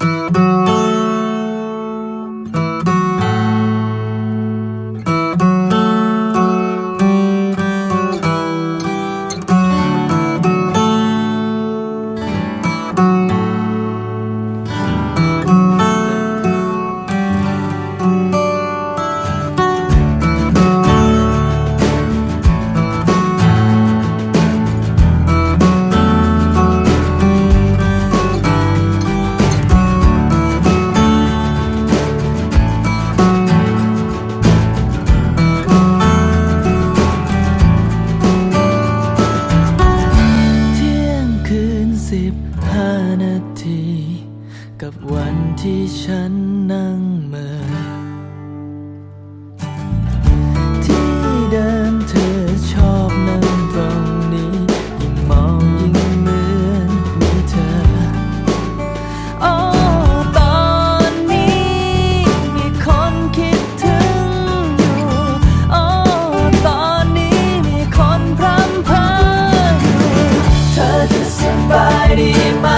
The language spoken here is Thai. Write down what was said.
เสิบห้านาที กับวันที่ฉันนั่งเมื่อ mighty.